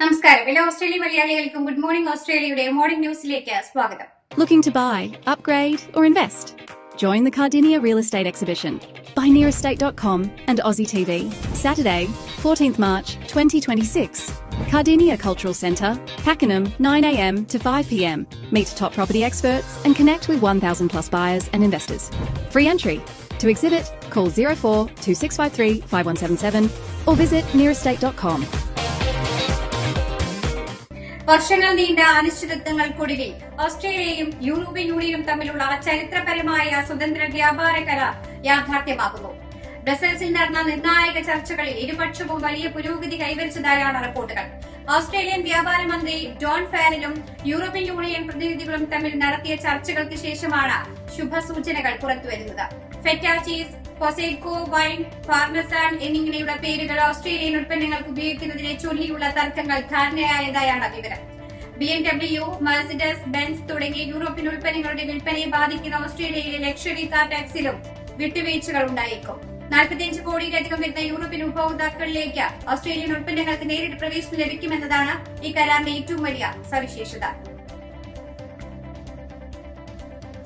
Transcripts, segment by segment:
നമസ്കാരം എല്ലാ ഓസ്ട്രേലിയ മലയാളികൾക്കും ഗുഡ് മോർണിംഗ് ഓസ്ട്രേലിയയുടെ മോർണിംഗ് ന്യൂസിലേക്ക് സ്വാഗതം Looking to buy, upgrade, or invest? Join the Cardinia Real Estate Exhibition by nearestate.com and Aussie TV. Saturday, 14th March 2026. Cardinia Cultural Centre, Pakenham, 9am to 5pm. Meet top property experts and connect with 1,000 plus buyers and investors. Free entry. To exhibit, call 04 2653 5177 or visit nearestate.com. വർഷങ്ങൾ നീണ്ട അനിശ്ചിതത്വങ്ങൾക്കൊടുവിൽ ഓസ്ട്രേലിയയും European യൂണിയനും തമ്മിലുള്ള ചരിത്രപരമായ സ്വതന്ത്ര വ്യാപാര കരാർ യാഥാർത്ഥ്യമാകുന്നു. ബ്രസൽസിൽ നടന്ന നിർണായക ചർച്ചകളിൽ ഇരുപക്ഷവും വലിയ പുരോഗതി കൈവരിച്ചതായാണ് റിപ്പോർട്ടുകൾ. ഓസ്ട്രേലിയൻ വ്യാപാര മന്ത്രി ജോൺ ഫാരലും യൂറോപ്യൻ യൂണിയൻ പ്രതിനിധികളും തമ്മിൽ നടത്തിയ ചർച്ചകൾക്ക് ശേഷമാണ് ശുഭസൂചനകൾ പുറത്തുവരുന്നത്. Feta cheese prosecco wine parmesan എന്നിങ്ങനെയുള്ള പേരുകൾ ഓസ്ട്രേലിയൻ ഉൽപ്പന്നങ്ങൾക്ക് ഉപയോഗിക്കുന്നതിനെ ചൊല്ലിയുള്ള തർക്കങ്ങൾ ധാരണയായതായാണ് വിവരം. B M W Mercedes Benz തുടങ്ങിയ യൂറോപ്യൻ ഉൽപ്പന്നങ്ങളുടെ വിൽപ്പനയെ ബാധിക്കുന്ന ഓസ്ട്രേലിയയിലെ ലക്ഷറി കാർ ടാക്സിലും വിട്ടുവീഴ്ചകൾ ഉണ്ടായേക്കും. നാൽപ്പത്തിയഞ്ച് കോടിയിലധികം വരുന്ന യൂറോപ്യൻ ഉപഭോക്താക്കളിലേക്ക് ഓസ്ട്രേലിയൻ ഉൽപ്പന്നങ്ങൾക്ക് നേരിട്ട് പ്രവേശനം ലഭിക്കുമെന്നതാണ് ഈ കരാറിന്റെ ഏറ്റവും വലിയ സവിശേഷത.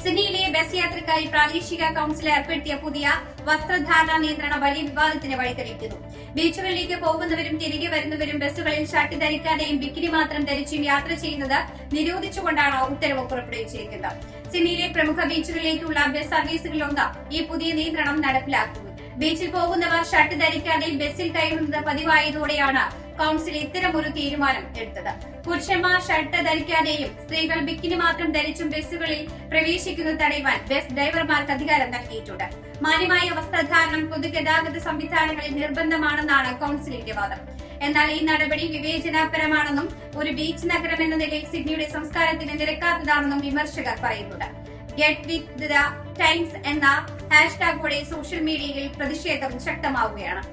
സിഡ്നിയിലെ ബസ് യാത്രക്കായി പ്രാദേശിക കൌൺസിൽ ഏർപ്പെടുത്തിയ പുതിയ വസ്ത്രധാരണ നിയന്ത്രണ വലിയ വിവാദത്തിന് വഴിതെളിക്കുന്നു. ബീച്ചുകളിലേക്ക് പോകുന്നവരും തിരികെ വരുന്നവരും ബസ്സുകളിൽ ഷർട്ട് ധരിക്കാതെയും ബിക്കിനി മാത്രം ധരിച്ചും യാത്ര ചെയ്യുന്നത് നിരോധിച്ചുകൊണ്ടാണ് ഉത്തരവ് പുറപ്പെടുവിച്ചിരിക്കുന്നത്. സിഡ്നിയിലെ പ്രമുഖ ബീച്ചുകളിലേക്കുള്ള ബസ് സർവീസുകളിലൊന്ന് ഈ പുതിയ നിയന്ത്രണം നടപ്പിലാക്കുന്നത് ബീച്ചിൽ പോകുന്നവർ ഷർട്ട് ധരിക്കാതെ ബസ്സിൽ കയറുന്നത് പതിവായതോടെയാണ് കൌൺസിൽ ഇത്തരമൊരു തീരുമാനം എടുത്തത്. പുരുഷന്മാർ ഷർട്ട് ധരിക്കാതെയും സ്ത്രീകൾ ബിക്കിനി മാത്രം ധരിച്ചും ബസ്സുകളിൽ പ്രവേശിക്കുന്നത് തടയുവാൻ ബസ് ഡ്രൈവർമാർക്ക് അധികാരം നൽകിയിട്ടുണ്ട്. മാന്യമായ വസ്ത്രധാരണം പൊതുഗതാഗത സംവിധാനങ്ങളിൽ നിർബന്ധമാണെന്നാണ് കൌൺസിലിന്റെ വാദം. എന്നാൽ ഈ നടപടി വിവേചനപരമാണെന്നും ഒരു ബീച്ച് നഗരം എന്ന നിലയിൽ സിഡ്നിയുടെ സംസ്കാരത്തിന് നിരക്കാത്തതാണെന്നും വിമർശകർ പറയുന്നുണ്ട്. ഗെറ്റ് വിത്ത് ദ ടൈംസ് എന്ന ഹാഷ്ടാഗോടെ സോഷ്യൽ മീഡിയയിൽ പ്രതിഷേധം ശക്തമാവുകയാണ്.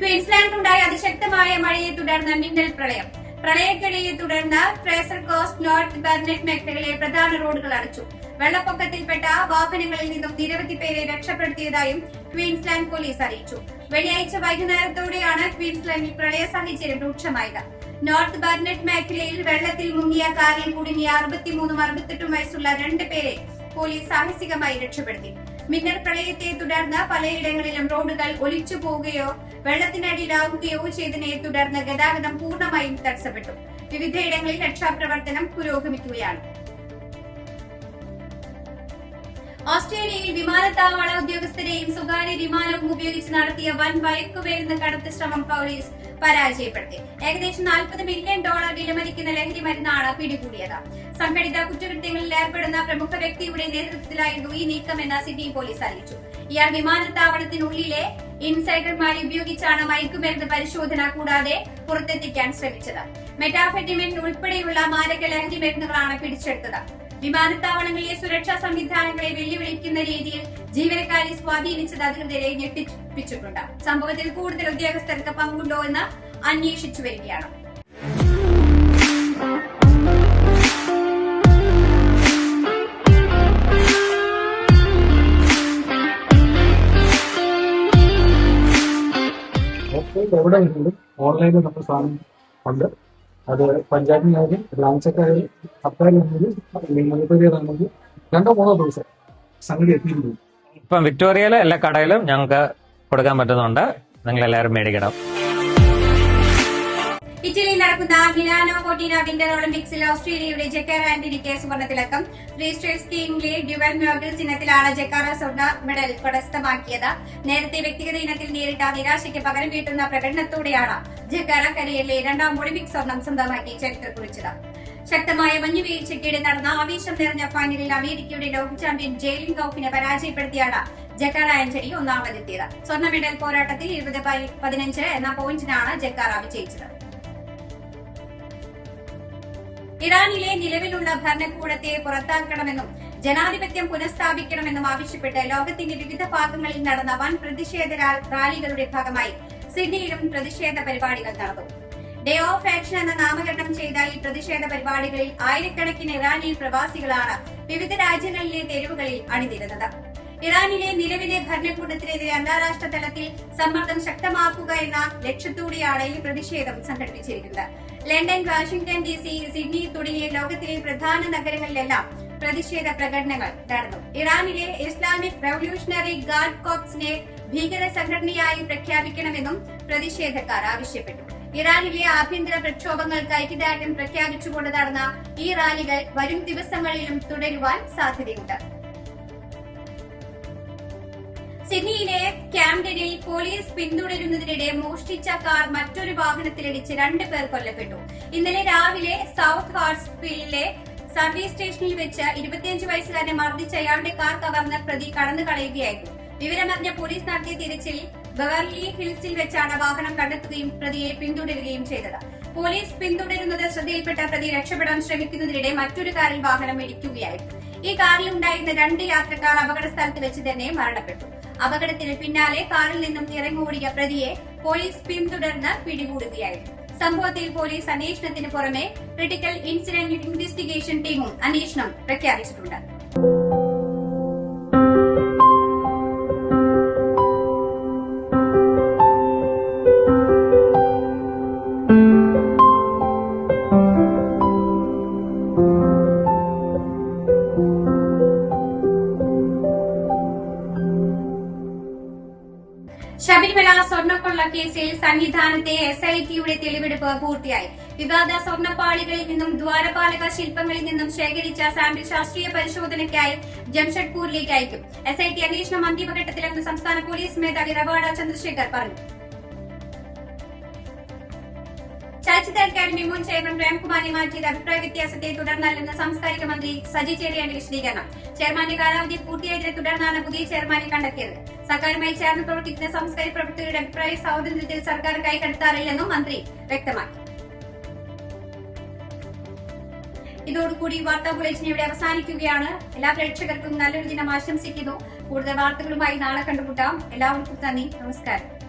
ക്വീൻസ്ലാൻഡിലുണ്ടായ അതിശക്തമായ മഴയെ തുടർന്ന് മിന്നൽ പ്രളയം. പ്രളയക്കെടുതിയെ തുടർന്ന് ഫ്രേസർ കോസ്റ്റ് നോർത്ത് ബെർനെറ്റ് മേഖലയിലെ പ്രധാന റോഡുകൾ അടച്ചു. വെള്ളപ്പൊക്കത്തിൽപ്പെട്ട വാഹനങ്ങളിൽ നിന്നും നിരവധി പേരെ രക്ഷപ്പെടുത്തിയതായും ക്വീൻസ്ലാൻഡ് പോലീസ് അറിയിച്ചു. വെള്ളിയാഴ്ച വൈകുന്നേരത്തോടെയാണ് ക്വീൻസ്ലാൻഡിൽ പ്രളയ സാഹചര്യം രൂക്ഷമായത്. നോർത്ത് ബെർനെറ്റ് മേഖലയിൽ വെള്ളത്തിൽ മുങ്ങിയ കാറിൽ കുടുങ്ങിയ അറുപത്തിമൂന്നും അറുപത്തെട്ടും വയസ്സുള്ള രണ്ട് പേരെ പോലീസ് സാഹസികമായി രക്ഷപ്പെടുത്തി. മിന്നൽ പ്രളയത്തെ തുടർന്ന് പലയിടങ്ങളിലും റോഡുകൾ ഒലിച്ചു പോവുകയോ വെള്ളത്തിനടിയിലാവുകയോ ചെയ്തതിനെ തുടർന്ന് ഗതാഗതം പൂർണമായും തടസ്സപ്പെട്ടു. വിവിധയിടങ്ങളിൽ രക്ഷാപ്രവർത്തനം പുരോഗമിക്കുകയാണ്. ഓസ്ട്രേലിയയിൽ വിമാനത്താവള ഉദ്യോഗസ്ഥരെയും സ്വകാര്യ വിമാനവും ഉപയോഗിച്ച് നടത്തിയ വൻ മയക്കുമരുന്ന് കടത്ത് ശ്രമം പോലീസ് പരാജയപ്പെടുത്തി. ഏകദേശം നാൽപ്പത് മില്യൺ ഡോളർ വിലമതിക്കുന്ന ലഹരി മരുന്നാണ് പിടികൂടിയത്. സംഘടിത കുറ്റകൃത്യങ്ങളിൽ ഏർപ്പെടുന്ന പ്രമുഖ വ്യക്തിയുടെ നേതൃത്വത്തിലായിരുന്നു ഈ നീക്കമെന്ന് സിഡ്നി പോലീസ് അറിയിച്ചു. ഇയാൾ വിമാനത്താവളത്തിനുള്ളിലെ ഇൻസൈഡർമാരെ ഉപയോഗിച്ചാണ് മയക്കുമരുന്ന് പരിശോധന കൂടാതെ പുറത്തെത്തിക്കാൻ ശ്രമിച്ചത്. മെറ്റാഫെറ്റിമിൻ ഉൾപ്പെടെയുള്ള മാരക ലഹരി മരുന്നുകളാണ് പിടിച്ചെടുത്തത്. വിമാനത്താവളങ്ങളിലെ സുരക്ഷാ സംവിധാനങ്ങളെ വെല്ലുവിളിക്കുന്ന രീതിയിൽ ജീവനക്കാരെ സ്വാധീനിച്ചത് അധികൃതരെ ഞെട്ടിപ്പിച്ചിട്ടുണ്ട്. സംഭവത്തിൽ കൂടുതൽ ഉദ്യോഗസ്ഥർക്ക് പങ്കുണ്ടോ എന്ന് അന്വേഷിച്ചു വരികയാണ്. ഓൺലൈനിൽ നമ്മുടെ സാധനം ഉണ്ട്. അത് പഞ്ചായത്തിനായാലും ബ്രാഞ്ചൊക്കെ ആയാലും സർക്കാരാണെങ്കിലും മുനിപ്പതിയാണെങ്കിലും രണ്ടോ മൂന്നോ ദിവസം സംഗതി എത്തിയിട്ടുണ്ട്. ഇപ്പം വിക്ടോറിയയിലെ എല്ലാ കടയിലും ഞങ്ങൾക്ക് കൊടുക്കാൻ പറ്റുന്നുണ്ട്. നിങ്ങൾ എല്ലാവരും മേടിക്കണം. ഇറ്റലിയിൽ നടക്കുന്ന മിലാനോ കോട്ടീന വിന്റർ ഒളിമ്പിക്സിൽ ഓസ്ട്രേലിയയുടെ ജക്കാർ ആന്റണിക്ക് സുവർണ തിളക്കം ഫ്രീ സ്റ്റൈൽ സ്കീയിംഗിലെ ഡ്യുവൽ മ്യൂഗിൾസ് ഇനത്തിലാണ് ജക്കാറ സ്വർണ മെഡൽ കരസ്ഥമാക്കിയത് നേരത്തെ വ്യക്തിഗത ഇനത്തിൽ നേരിട്ട നിരാശയ്ക്ക് പകരം വീട്ടുന്ന പ്രകടനത്തോടെയാണ് ജക്കാറ കരിയറിലെ രണ്ടാം ഒളിമ്പിക് സ്വർണം സ്വന്തമാക്കി ചരിത്രം കുറിച്ചത് ശക്തമായ മഞ്ഞുവീഴ്ചയ്ക്കിടെ നടന്ന ആവേശം നിറഞ്ഞ ഫൈനലിൽ അമേരിക്കയുടെ ലോക ചാമ്പ്യൻ ജെയിലിൻ ഗൌഫിനെ പരാജയപ്പെടുത്തിയാണ് ജക്കാറ ആന്റണി ഒന്നാമതെത്തിയത്. സ്വർണ മെഡൽ പോരാട്ടത്തിൽ ഇരുപത് പതിനഞ്ച് എന്ന പോയിന്റിനാണ് ജക്കാറ വിജയിച്ചത് ഇറാനിലെ നിലവിലുള്ള ഭരണകൂടത്തെ പുറത്താക്കണമെന്നും ജനാധിപത്യം പുനഃസ്ഥാപിക്കണമെന്നും ആവശ്യപ്പെട്ട് ലോകത്തിന്റെ വിവിധ ഭാഗങ്ങളിൽ നടന്ന വൻ പ്രതിഷേധ റാലികളുടെ ഭാഗമായി സിഡ്നിയിലും പ്രതിഷേധ പരിപാടികൾ നടന്നു. ഡേ ഓഫ് ആക്ഷൻ എന്ന നാമകരണം ചെയ്ത ഈ പ്രതിഷേധ പരിപാടികളിൽ ആയിരക്കണക്കിന് ഇറാനിയൻ പ്രവാസികളാണ് വിവിധ രാജ്യങ്ങളിലെ തെരുവുകളിൽ അണിനിരുന്നത്. ഇറാനിലെ നിലവിലെ ഭരണകൂടത്തിനെതിരെ അന്താരാഷ്ട്ര തലത്തിൽ സമ്മർദ്ദം ശക്തമാക്കുക എന്ന ലക്ഷ്യത്തോടെയാണ് ഈ പ്രതിഷേധം സംഘടിപ്പിച്ചിരിക്കുന്നത്. London Washington D C Sydney തുടങ്ങിയ ലോകത്തിലെ പ്രധാന നഗരങ്ങളിലെല്ലാം പ്രതിഷേധ പ്രകടനങ്ങൾ നടന്നു. ഇറാനിലെ ഇസ്ലാമിക് റവല്യൂഷണറി ഗാർഡ് കോപ്സിനെ ഭീകര സംഘടനയായി പ്രഖ്യാപിക്കണമെന്നും പ്രതിഷേധക്കാർ ആവശ്യപ്പെട്ടു. ഇറാനിലെ ആഭ്യന്തര പ്രക്ഷോഭങ്ങൾക്ക് ഐക്യദാർഢ്യം പ്രഖ്യാപിച്ചുകൊണ്ട് നടന്ന ഈ റാലികൾ വരും ദിവസങ്ങളിലും തുടരുവാൻ സാധ്യതയുണ്ട്. സിഡ്നിയിലെ ക്യാംഡനിൽ പോലീസ് പിന്തുടരുന്നതിനിടെ മോഷ്ടിച്ച കാർ മറ്റൊരു വാഹനത്തിലിടിച്ച് രണ്ട് പേർ കൊല്ലപ്പെട്ടു. ഇന്നലെ രാവിലെ സൗത്ത് ഹാർട്സ്ഫീൽഡിലെ സർവീസ് സ്റ്റേഷനിൽ വെച്ച് ഇരുപത്തിയഞ്ച് വയസ്സുകാരനെ മർദ്ദിച്ച അയാളുടെ കാർ കവർന്ന് പ്രതി കടന്നു കളയുകയായിരുന്നു. വിവരമറിഞ്ഞ പോലീസ് നടത്തിയ തിരച്ചിൽ ബവർലി ഹിൽസിൽ വെച്ചാണ് വാഹനം കണ്ടെത്തുകയും പ്രതിയെ പിന്തുടരുകയും ചെയ്തത്. പോലീസ് പിന്തുടരുന്നത് ശ്രദ്ധയിൽപ്പെട്ട പ്രതി രക്ഷപ്പെടാൻ ശ്രമിക്കുന്നതിനിടെ മറ്റൊരു കാറിൽ വാഹനം ഇടിക്കുകയായിരുന്നു. ഈ കാറിൽ ഉണ്ടായിരുന്ന രണ്ട് യാത്രക്കാർ അപകട സ്ഥലത്ത് വെച്ച് തന്നെ മരണപ്പെട്ടു. അപകടത്തിന് പിന്നാലെ കാറിൽ നിന്നും ഇറങ്ങോടിയ പ്രതിയെ പോലീസ് പിന്തുടർന്ന് പിടികൂടുകയായിരുന്നു. സംഭവത്തിൽ പോലീസ് അന്വേഷണത്തിന് പുറമെ ക്രിട്ടിക്കൽ ഇൻസിഡന്റ് ഇൻവെസ്റ്റിഗേഷൻ ടീമും അന്വേഷണം പ്രഖ്യാപിച്ചിട്ടുണ്ട്. ശബരിമല സ്വർണക്കൊള്ള കേസിൽ സന്നിധാനത്തെ എസ് ഐ ടിയുടെ തെളിവെടുപ്പ് പൂർത്തിയായി. വിവാദ സ്വർണപ്പാളികളിൽ നിന്നും ദ്വാരപാലക ശില്പങ്ങളിൽ നിന്നും ശേഖരിച്ച സാമ്പിൾ ശാസ്ത്രീയ പരിശോധനയ്ക്കായി ജംഷഡ്പൂരിലേക്ക് അയക്കും. എസ് ഐ ടി അന്വേഷണം അന്തിമഘട്ടത്തിലെന്ന് സംസ്ഥാന പോലീസ് മേധാവി റവാഡ ചന്ദ്രശേഖർ പറഞ്ഞു. ചലച്ചിത്ര അക്കാദമി മുൻ ചെയർമാൻ പ്രേംകുമാറിനെ മാറ്റിയത് അഭിപ്രായ വ്യത്യാസത്തെ തുടർന്നല്ലെന്ന് സാംസ്കാരിക മന്ത്രി സജി ചേരിയാണ് വിശദീകരണം. ചെയർമാന്റെ കാലാവധി പൂർത്തിയായതിനെ തുടർന്നാണ് പുതിയ ചെയർമാനെ കണ്ടെത്തിയത്. സർക്കാരുമായി ചേർന്ന് പ്രവർത്തിക്കുന്ന സാംസ്കാരിക പ്രവർത്തകരുടെ അഭിപ്രായ സ്വാതന്ത്ര്യത്തിൽ സർക്കാർ കൈകടത്താറില്ലെന്നും മന്ത്രി വ്യക്തമാക്കി. ഇതോടുകൂടി വാർത്താ ബുള്ളറ്റിൻ ഇവിടെ അവസാനിക്കുകയാണ്. എല്ലാ പ്രേക്ഷകർക്കും നല്ലൊരു ദിനം ആശംസിക്കുന്നു. കൂടുതൽ വാർത്തകളുമായി നാളെ കണ്ടുമുട്ടാം. എല്ലാവർക്കും നന്ദി. നമസ്കാരം.